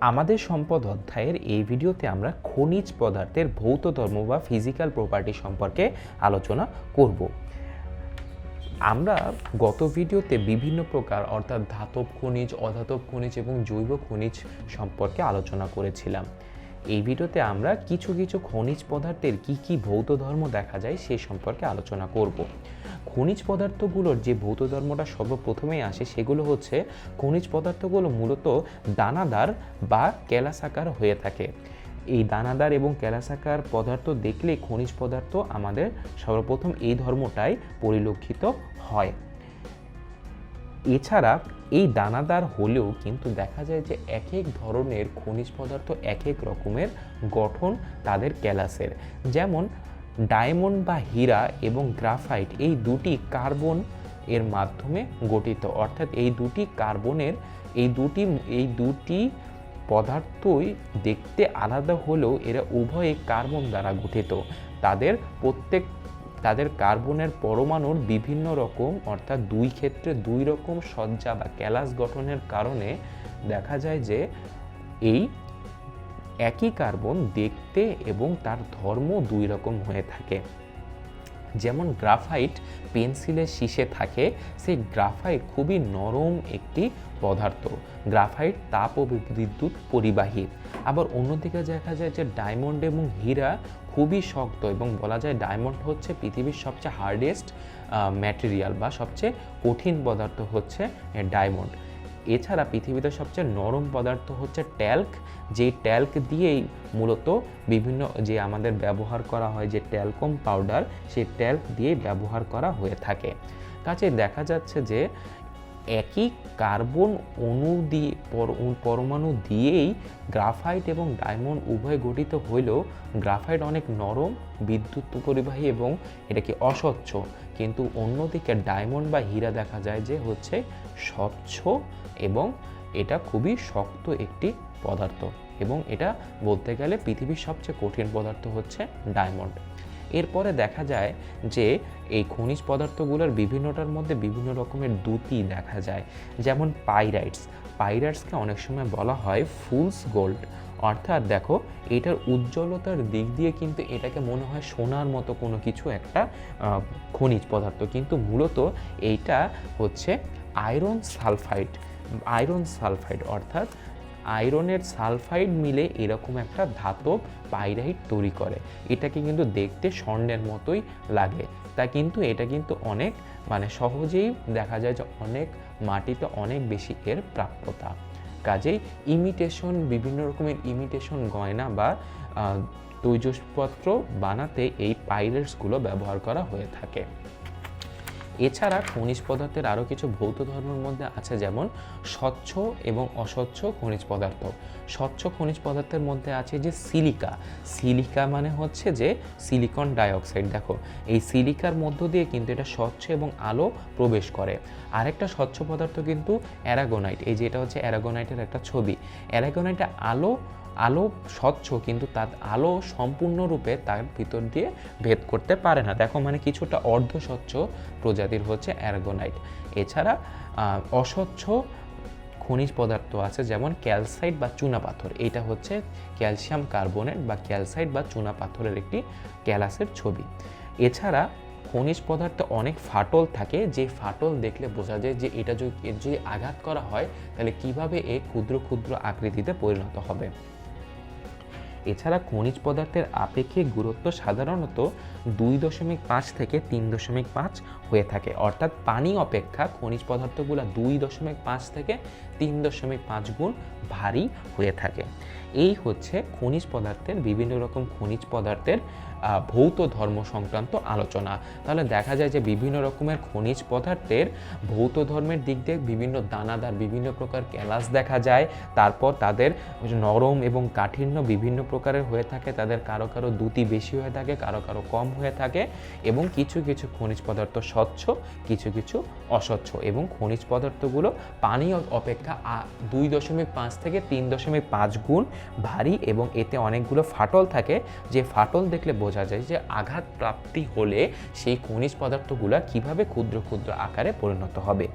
আমাদের সম্পদ অধ্যায়ের এই ভিডিওতে আমরা খনিজ পদার্থের ভৌত ধর্ম বা ফিজিক্যাল প্রপার্টি সম্পর্কে আলোচনা করব। আমরা গত ভিডিওতে বিভিন্ন প্রকার অর্থাৎ ধাতব খনিজ, অধাতব খনিজ এবং জৈব খনিজ সম্পর্কে আলোচনা করেছিলাম। এই ভিডিওতে আমরা কিছু কিছু খনিজ পদার্থের কি কি ভৌত ধর্ম দেখা যায় সে সম্পর্কে আলোচনা করব। খনিজ পদার্থগুলোর যে ভৌত ধর্মটা সর্বপ্রথমেই আসে সেগুলো হচ্ছে খনিজ পদার্থগুলো মূলত দানাদার বা ক্যালাসাকার হয়ে থাকে। এই দানাদার এবং ক্যালাসাকার পদার্থ দেখলে খনিজ পদার্থ আমাদের সর্বপ্রথম এই ধর্মটাই পরিলক্ষিত হয়। এছাড়া এই দানাদার হলেও কিন্তু দেখা যায় যে এক এক ধরনের খনিজ পদার্থ এক এক রকমের গঠন তাদের ক্যালাসের। যেমন ডায়মন্ড বা হীরা এবং গ্রাফাইট এই দুটি কার্বন এর মাধ্যমে গঠিত। অর্থাৎ এই দুটি কার্বনের এই দুটি এই দুটি পদার্থই দেখতে আলাদা হলেও এরা উভয়ে কার্বন দ্বারা গঠিত। তাদের প্রত্যেক তাদের কার্বনের পরমাণুর বিভিন্ন রকম, অর্থাৎ দুই ক্ষেত্রে দুই রকম সজ্জা বা ক্যালাস গঠনের কারণে দেখা যায় যে এই একই কার্বন দেখতে এবং তার ধর্ম দুই রকম হয়ে থাকে। যেমন গ্রাফাইট পেন্সিলের শীষে থাকে, সেই গ্রাফাইট খুবই নরম একটি পদার্থ। গ্রাফাইট তাপ ও বিদ্যুৎ পরিবাহী। আবার অন্যদিকে দেখা যায় যে ডায়মন্ড এবং হীরা খুবই শক্ত এবং বলা যায় ডায়মন্ড হচ্ছে পৃথিবীর সবচেয়ে হার্ডেস্ট ম্যাটেরিয়াল বা সবচেয়ে কঠিন পদার্থ হচ্ছে ডায়মন্ড। এছাড়া পৃথিবীতে সবচেয়ে নরম পদার্থ হচ্ছে ট্যাল্ক। যে ট্যাল্ক দিয়েই মূলত বিভিন্ন যে আমাদের ব্যবহার করা হয়, যে ট্যালকম পাউডার, সেই ট্যাল্ক দিয়ে ব্যবহার করা হয়ে থাকে। কাছে দেখা যাচ্ছে যে একই কার্বন অণু দিয়ে পরমাণু দিয়েই গ্রাফাইট এবং ডায়মন্ড উভয় গঠিত হইলেও গ্রাফাইট অনেক নরম, বিদ্যুৎ পরিবাহী এবং এটা কি অস্বচ্ছ। কিন্তু অন্যদিকে ডায়মন্ড বা হীরা দেখা যায় যে হচ্ছে স্বচ্ছ এবং এটা খুবই শক্ত একটি পদার্থ। এবং এটা বলতে গেলে পৃথিবীর সবচেয়ে কঠিন পদার্থ হচ্ছে ডায়মন্ড। এরপরে দেখা যায় যে এই খনিজ পদার্থগুলোর বিভিন্নটার মধ্যে বিভিন্ন রকমের দুতি দেখা যায়, যেমন পাইরাইটস। পাইরাইটসকে অনেক সময় বলা হয় ফুলস গোল্ড। অর্থাৎ দেখো, এটার উজ্জ্বলতার দিক দিয়ে কিন্তু এটাকে মনে হয় সোনার মতো কোনো কিছু একটা খনিজ পদার্থ। কিন্তু মূলত এইটা হচ্ছে আয়রন সালফাইড আয়রন সালফাইড। অর্থাৎ আয়রনের সালফাইড মিলে এরকম একটা ধাতব পাইরাইট তৈরি করে। এটাকে কিন্তু দেখতে স্বর্ণের মতোই লাগে। তা কিন্তু এটা কিন্তু অনেক মানে সহজেই দেখা যায় যে অনেক মাটিতে অনেক বেশি এর প্রাপ্যতা। কাজেই ইমিটেশন বিভিন্ন রকমের ইমিটেশন গয়না বা তৈজসপত্র বানাতে এই পাইরেটসগুলো ব্যবহার করা হয়ে থাকে। এছাড়া খনিজ পদার্থের আরও কিছু ভৌত ধর্মের মধ্যে আছে যেমন স্বচ্ছ এবং অস্বচ্ছ খনিজ পদার্থ। স্বচ্ছ খনিজ পদার্থের মধ্যে আছে যে সিলিকা। সিলিকা মানে হচ্ছে যে সিলিকন ডাইঅক্সাইড। দেখো, এই সিলিকার মধ্য দিয়ে কিন্তু এটা স্বচ্ছ এবং আলো প্রবেশ করে। আরেকটা স্বচ্ছ পদার্থ কিন্তু অ্যারাগোনাইট। এই যে এটা হচ্ছে অ্যারাগোনাইটের একটা ছবি। অ্যারাগোনাইটে আলো আলো স্বচ্ছ কিন্তু তার আলো সম্পূর্ণরূপে তার ভিতর দিয়ে ভেদ করতে পারে না। দেখো মানে কিছুটা অর্ধ স্বচ্ছ প্রজাতির হচ্ছে অ্যারগোনাইট। এছাড়া অস্বচ্ছ খনিজ পদার্থ আছে যেমন ক্যালসাইট বা চুনা পাথর। এটা হচ্ছে ক্যালসিয়াম কার্বনেট বা ক্যালসাইট বা চুনা পাথরের একটি ক্যালাসের ছবি। এছাড়া, খনিজ পদার্থে অনেক ফাটল থাকে। যে ফাটল দেখলে বোঝা যায় যে এটা যদি আঘাত করা হয়, তাহলে কীভাবে এ ক্ষুদ্র ক্ষুদ্র আকৃতিতে পরিণত হবে? এছাড়া খনিজ পদার্থের আপেক্ষিক গুরুত্ব সাধারণত দুই দশমিক পাঁচ থেকে তিন দশমিক পাঁচ হয়ে থাকে। অর্থাৎ পানি অপেক্ষা খনিজ পদার্থগুলো দুই দশমিক পাঁচ থেকে তিন দশমিক পাঁচ গুণ ভারী হয়ে থাকে। এই হচ্ছে খনিজ পদার্থের, বিভিন্ন রকম খনিজ পদার্থের ভৌত ধর্ম সংক্রান্ত আলোচনা। তাহলে দেখা যায় যে বিভিন্ন রকমের খনিজ পদার্থের ভৌত ধর্মের দিক দিয়ে বিভিন্ন দানাদার, বিভিন্ন প্রকার ক্যালাস দেখা যায়। তারপর তাদের নরম এবং কাঠিন্য বিভিন্ন প্রকারের হয়ে থাকে, তাদের কারও কারও দুটি বেশি হয়ে থাকে, কারও কারও কম হয়ে থাকে এবং কিছু কিছু খনিজ পদার্থ স্বচ্ছ, কিছু কিছু অস্বচ্ছ এবং খনিজ পদার্থগুলো পানি অপেক্ষা দুই দশমিক পাঁচ থেকে তিন দশমিক পাঁচ গুণ ভারী এবং এতে অনেকগুলো ফাটল থাকে। যে ফাটল দেখলে বোঝা যায় যে আঘাত প্রাপ্তি হলে সেই খনিজ পদার্থগুলো কীভাবে ক্ষুদ্র ক্ষুদ্র আকারে পরিণত হবে।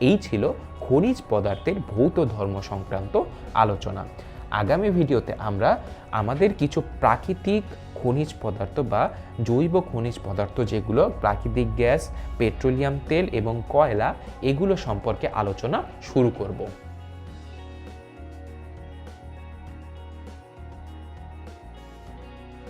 এই ছিল খনিজ পদার্থের ভৌত ধর্ম সংক্রান্ত আলোচনা। আগামী ভিডিওতে আমরা আমাদের কিছু প্রাকৃতিক খনিজ পদার্থ বা জৈব খনিজ পদার্থ যেগুলো প্রাকৃতিক গ্যাস, পেট্রোলিয়াম তেল এবং কয়লা, এগুলো সম্পর্কে আলোচনা শুরু করব।